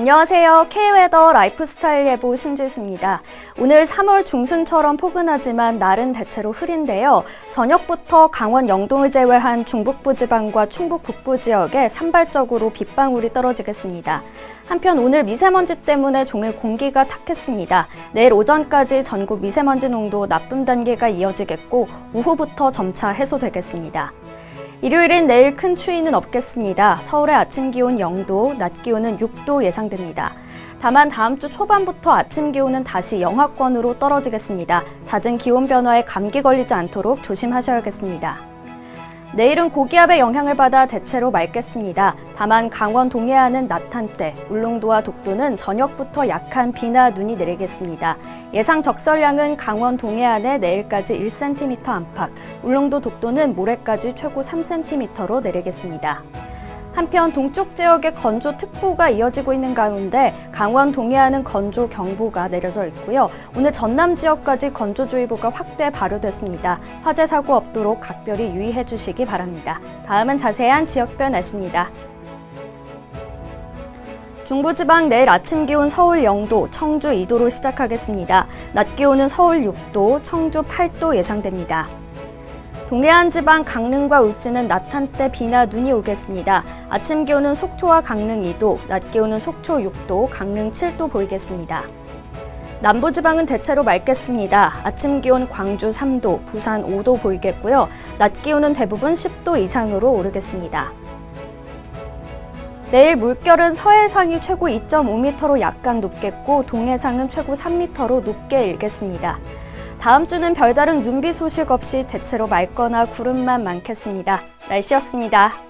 안녕하세요. K웨더 라이프스타일 예보 신지수입니다. 오늘 3월 중순처럼 포근하지만 날은 대체로 흐린데요. 저녁부터 강원 영동을 제외한 중북부 지방과 충북 북부 지역에 산발적으로 빗방울이 떨어지겠습니다. 한편 오늘 미세먼지 때문에 종일 공기가 탁했습니다. 내일 오전까지 전국 미세먼지 농도 나쁨 단계가 이어지겠고 오후부터 점차 해소되겠습니다. 일요일인 내일 큰 추위는 없겠습니다. 서울의 아침 기온 0도, 낮 기온은 6도 예상됩니다. 다만 다음 주 초반부터 아침 기온은 다시 영하권으로 떨어지겠습니다. 잦은 기온 변화에 감기 걸리지 않도록 조심하셔야겠습니다. 내일은 고기압의 영향을 받아 대체로 맑겠습니다. 다만 강원 동해안은 낮 한때, 울릉도와 독도는 저녁부터 약한 비나 눈이 내리겠습니다. 예상 적설량은 강원 동해안에 내일까지 1cm 안팎, 울릉도 독도는 모레까지 최고 3cm로 내리겠습니다. 한편 동쪽 지역에 건조 특보가 이어지고 있는 가운데 강원 동해안은 건조 경보가 내려져 있고요. 오늘 전남 지역까지 건조주의보가 확대 발효됐습니다. 화재 사고 없도록 각별히 유의해 주시기 바랍니다. 다음은 자세한 지역별 날씨입니다. 중부지방 내일 아침 기온 서울 0도, 청주 2도로 시작하겠습니다. 낮 기온은 서울 6도, 청주 8도 예상됩니다. 동해안 지방 강릉과 울진은 낮 한때 비나 눈이 오겠습니다. 아침 기온은 속초와 강릉 2도, 낮 기온은 속초 6도, 강릉 7도 보이겠습니다. 남부 지방은 대체로 맑겠습니다. 아침 기온 광주 3도, 부산 5도 보이겠고요. 낮 기온은 대부분 10도 이상으로 오르겠습니다. 내일 물결은 서해상이 최고 2.5m로 약간 높겠고 동해상은 최고 3m로 높게 일겠습니다. 다음 주는 별다른 눈비 소식 없이 대체로 맑거나 구름만 많겠습니다. 날씨였습니다.